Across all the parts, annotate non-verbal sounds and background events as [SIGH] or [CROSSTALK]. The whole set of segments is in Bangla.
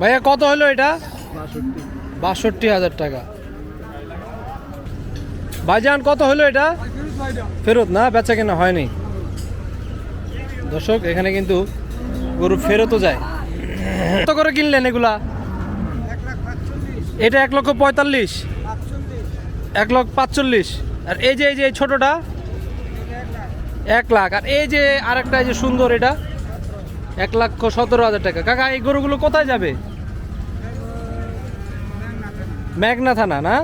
ভাইয়া কত হলো এটা? বাষট্টি। হাজার টাকা। ভাইজান কত হলো এটা? ফেরত না বেচা কেনা হয়নি। দর্শক এখানে কিন্তু গরু ফেরতও যায়। কত করে কিনলেন এগুলা? এটা এক লক্ষ পঁয়তাল্লিশ। এক লক্ষ পাঁচচল্লিশ। আর এই যে এই যে ছোটটা? এক লাখ। আর এই যে আরেকটা এই যে সুন্দর এটা? এক লক্ষ সতেরো হাজার টাকা। কাকা এই গরুগুলো কোথায় যাবে? মেঘনা থানা, না?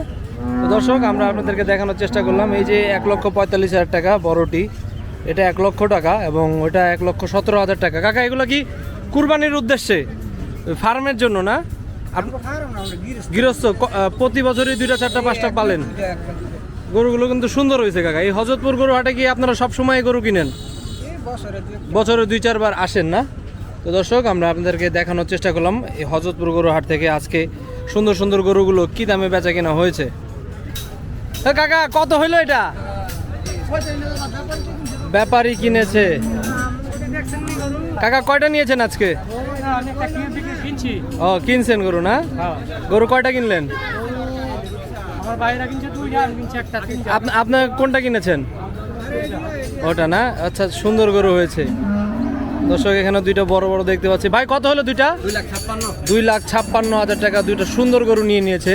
দর্শক, আমরা আপনাদেরকে দেখানোর চেষ্টা করলাম। এই যে এক লক্ষ পঁয়তাল্লিশ হাজার টাকা বড়টি, এটা এক লক্ষ টাকা এবং ওটা এক লক্ষ সতেরো হাজার টাকা। কাকা, এগুলো কি কুরবানির উদ্দেশ্যে? ফার্মের জন্য, না? গৃহস্থ প্রতি বছরই দুইটা, চারটা, পাঁচটা পালেন? গরুগুলো কিন্তু সুন্দর হয়েছে, কাকা। এই হজরতপুর গরু হাটে কি আপনারা সব সময় গরু কিনেন? বছরে দুই, চারবার আসেন, না? তো দর্শক, আমরা আপনাদেরকে দেখানোর চেষ্টা করলাম। এই হজরতপুর গরু হাট থেকে আজকে সুন্দর সুন্দর গরুগুলো কি দামে বেচা কেনা হয়েছে? কাকা, কত হইল এটা? ব্যাপারী কিনেছে। কাকা, কয়টা নিয়েছেন আজকে? ও, কিনছেন গরু না? গরু কয়টা কিনলেন? আপনার কোনটা কিনেছেন? ওটা না? আচ্ছা সুন্দর গরু হয়েছে। দর্শক এখানে দুইটা বড় বড় দেখতে পাচ্ছি। ভাই কত হলো দুইটা? দুই লাখ ছাপ্পান্ন। হাজার টাকা দুইটা সুন্দর গরু নিয়ে নিয়েছে।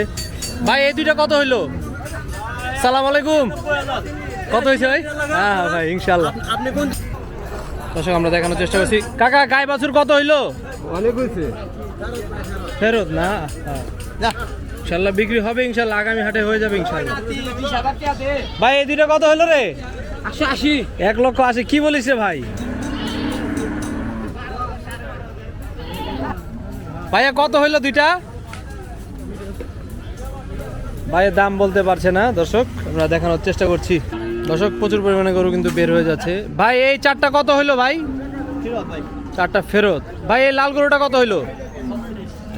ভাই এই দুইটা কত হইল? সালাম আলাইকুম। কত হয়েছে ভাই? হ্যাঁ ভাই ইনশাল্লাহ আপনি কোন দর্শক আমরা দেখানোর চেষ্টা করছি। কাকা গায়ে বাছুর কত হইল? অনেক হয়েছে। ফেরত? না? হ্যাঁ। ইনশাল্লাহ বিক্রি হবে ইনশাল্লাহ আগামী হাটে হয়ে যাবে ইনশাল্লাহ ভাই এই দুইটা কত হলো রে? একশো আশি। এক লক্ষ আশি। কি বলিস ভাই? ভাইয়া কত হইল দুইটা? ভাইয়ের দাম বলতে পারছে না দর্শক। আমরা দেখানোর চেষ্টা করছি। দর্শক প্রচুর পরিমাণে গরু কিন্তু বের হয়ে যাচ্ছে। ভাই এই চারটা কত হইল ভাই। চারটা ফেরত। ভাই এই লাল গরুটা কত হইল?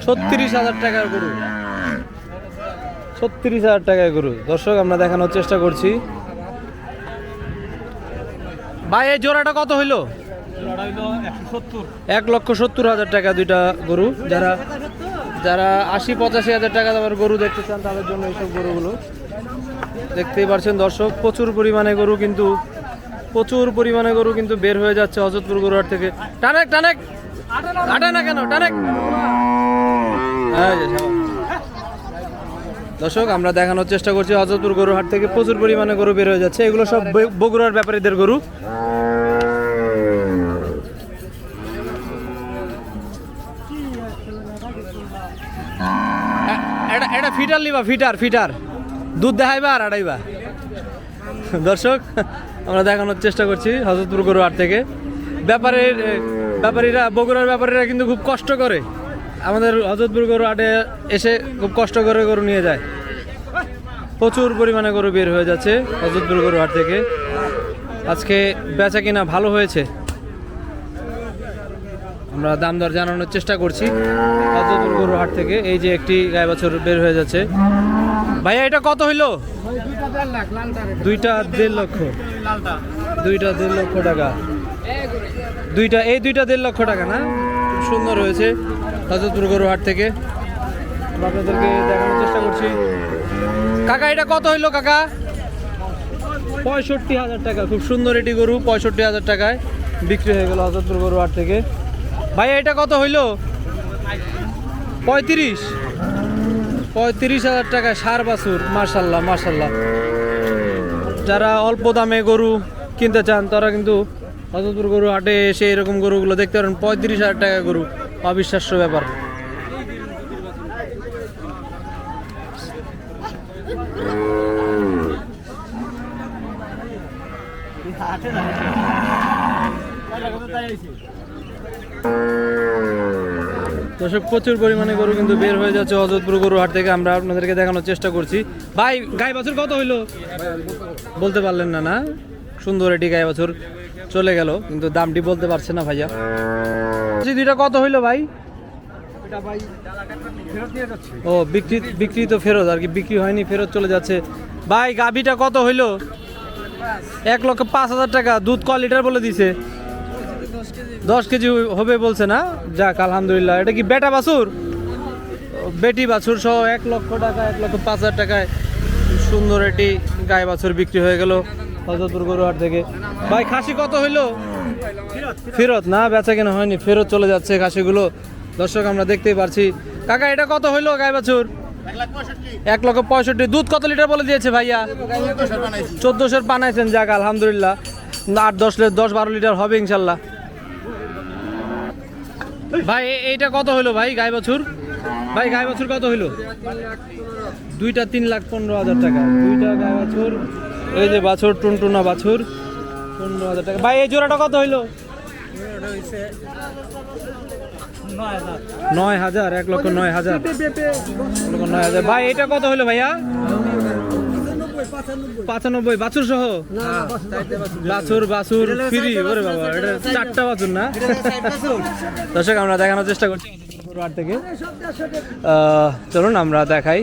ছত্রিশ হাজার টাকার গরু। ছত্রিশ হাজার টাকার গরু। দর্শক আমরা দেখানোর চেষ্টা করছি। ভাই এই জোড়াটা কত হইল? এক লক্ষ সত্তর হাজার টাকা দুইটা গরু। যারা যারা আশি, পঁচাশি হাজার টাকা দামের গরু দেখতে চান, তাদের জন্য এইসব গরুগুলো। দেখতেই পারছেন দর্শক, প্রচুর পরিমাণে গরু কিন্তু, প্রচুর পরিমাণে গরু কিন্তু বের হয়ে যাচ্ছে হজরতপুর গরুহাট থেকে। টানেক টানেক! আটে না কেন? টানেক। দর্শক, আমরা দেখানোর চেষ্টা করছি হজরতপুর গরুহাট থেকে প্রচুর পরিমাণে গরু বের হয়ে যাচ্ছে। এগুলো সব বগুড়ার ব্যাপারীদের গরু। এটা এটা ফিটার লিবা ফিটার ফিটার। দুধ দেখাইবা আর আড়াইবা। দর্শক, আমরা দেখানোর চেষ্টা করছি হজরতপুর গরু হাট থেকে। ব্যাপারের ব্যাপারীরা, বগুড়ার ব্যাপারীরা কিন্তু খুব কষ্ট করে। আমাদের হজরতপুর গরু হাটে এসে খুব কষ্ট করে গরু নিয়ে যায়। প্রচুর পরিমাণে গরু বের হয়ে যাচ্ছে হজরতপুর গরু থেকে। আজকে বেচা কিনা ভালো হয়েছে। আমরা দাম দর জানানোর চেষ্টা করছি হজরতপুর গরু হাট থেকে। এই যে একটি গায়ে বছর বের হয়ে যাচ্ছে। ভাইয়া, এটা কত হইল? দুইটা দেড় লক্ষ। দুইটা দেড় লক্ষ টাকা। দুইটা, এই দুইটা দেড় লক্ষ টাকা না? খুব সুন্দর হয়েছে হজরতপুর গরু হাট থেকে। আপনাদেরকে দেখানোর চেষ্টা করছি। কাকা, এটা কত হইল কাকা? পঁয়ষট্টি হাজার টাকা। খুব সুন্দর এটি গরু, পঁয়ষট্টি হাজার টাকায় বিক্রি হয়ে গেল হজরতপুর গরু হাট থেকে। ভাই, এটা কত হইল? পঁয়ত্রিশ। পঁয়ত্রিশ হাজার টাকায় সার বাছুর মার্শাল্লাহ মার্শাল্লাহ যারা অল্প দামে গরু কিনতে চান, তারা কিন্তু হজরতপুর গরু হাটে এসে এরকম গরুগুলো দেখতে পারেন। পঁয়ত্রিশ হাজার টাকা গরু, অবিশ্বাস্য ব্যাপার। [LAUGHS] দর্শক প্রচুর পরিমাণে গরু কিন্তু বের হয়ে যাচ্ছে হজরতপুর গরু হাট থেকে। আমরা আপনাদেরকে দেখানোর চেষ্টা করছি। ভাই গাই বাছুর কত হইল? বলতে পারলেন না না? সুন্দর এটি গাই বাছুর চলে গেল কিন্তু দামটি বলতে পারছে না ভাইয়া। দুইটা কত হইল ভাই? ও বিক্রি বিক্রি তো ফেরত আর কি বিক্রি হয়নি ফেরত চলে যাচ্ছে। ভাই গাভিটা কত হইল? এক লক্ষ পাঁচ হাজার টাকা দুধ ক লিটার বলে দিছে? দশ কেজি হবে বলছে না? যাক, আলহামদুলিল্লাহ। এটা কি বেটা বাছুর? বেটি বাছুর সহ এক লক্ষ টাকা, এক লক্ষ পাঁচ হাজার টাকায় সুন্দর একটি গায়ে বাছুর বিক্রি হয়ে গেল হজরতপুর গরুহাট থেকে। ভাই, খাসি কত হইল? ফেরত? না বেচা কেনা হয়নি। ফেরত চলে যাচ্ছে খাসিগুলো। দর্শক, আমরা দেখতেই পারছি। কাকা, এটা কত হইল গায়ে বাছুর? এক লক্ষ পঁয়ষট্টি। দুধ কত লিটার বলে দিয়েছে ভাইয়া? চোদ্দোশোর বানাইছেন যাক, আলহামদুলিল্লাহ। আট দশ দশ বারো লিটার হবে ইনশাল্লাহ। ভাই এইটা কত হইল ভাই গায়ে বাছুর ভাই গায়ে বছর কত হইল? দুইটা তিন লাখ পনেরো হাজার টাকা। দুইটা গায়ে বাছুর এই যে বাছুর, টুনটুনা বাছুর, পনেরো হাজার টাকা। ভাই, এই জোড়াটা কত হইল? নয় হাজার, এক লক্ষ নয় হাজার। নয় হাজার। ভাই, এটা কত হইল ভাইয়া? পাঁচানব্বই। বাছুর সহ? বাছুর বাছুর। ফ্রি ওরে বাবা এটা চারটা বাছুর। না? দর্শক আমরা দেখানোর চেষ্টা করছি হাট থেকে। চলুন আমরা দেখাই।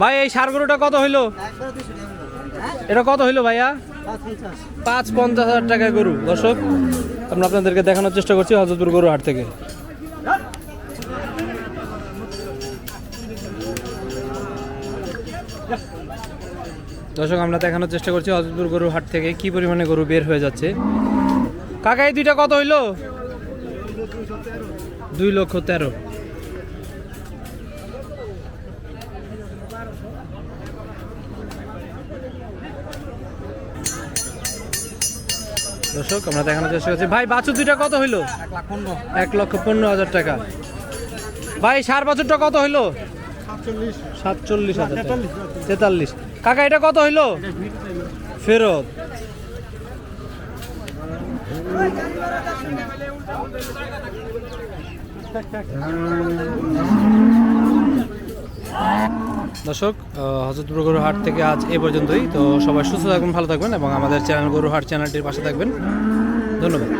ভাই এই সার গরুটা কত হইল? এটা কত হইল ভাইয়া? পাঁচ পঞ্চাশ হাজার টাকা গরু। দর্শক আমরা আপনাদেরকে দেখানোর চেষ্টা করছি হজরতপুর গরু হাট থেকে। দর্শক আমরা দেখানোর চেষ্টা করছি হজরতপুর গরুর হাট থেকে কি পরিমাণে গরু বের হয়ে যাচ্ছে। কাকা এই দুইটা কত হইল? দুই লক্ষ তেরো। দর্শক আমরা দেখানোর চেষ্টা করছি। ভাই বাছুর দুইটা কত হইল? এক লক্ষ পনেরো হাজার টাকা। ভাই সার বাছুরটা কত হইল? সাতচল্লিশ। হাজার তেতাল্লিশ। কাকা, এটা কত হইল? ফেরত। দর্শক হজরতপুর গরু হাট থেকে আজ এ পর্যন্তই। তো সবাই সুস্থ থাকবেন ভালো থাকবেন এবং আমাদের চ্যানেল গরু হাট চ্যানেলটির পাশে থাকবেন। ধন্যবাদ।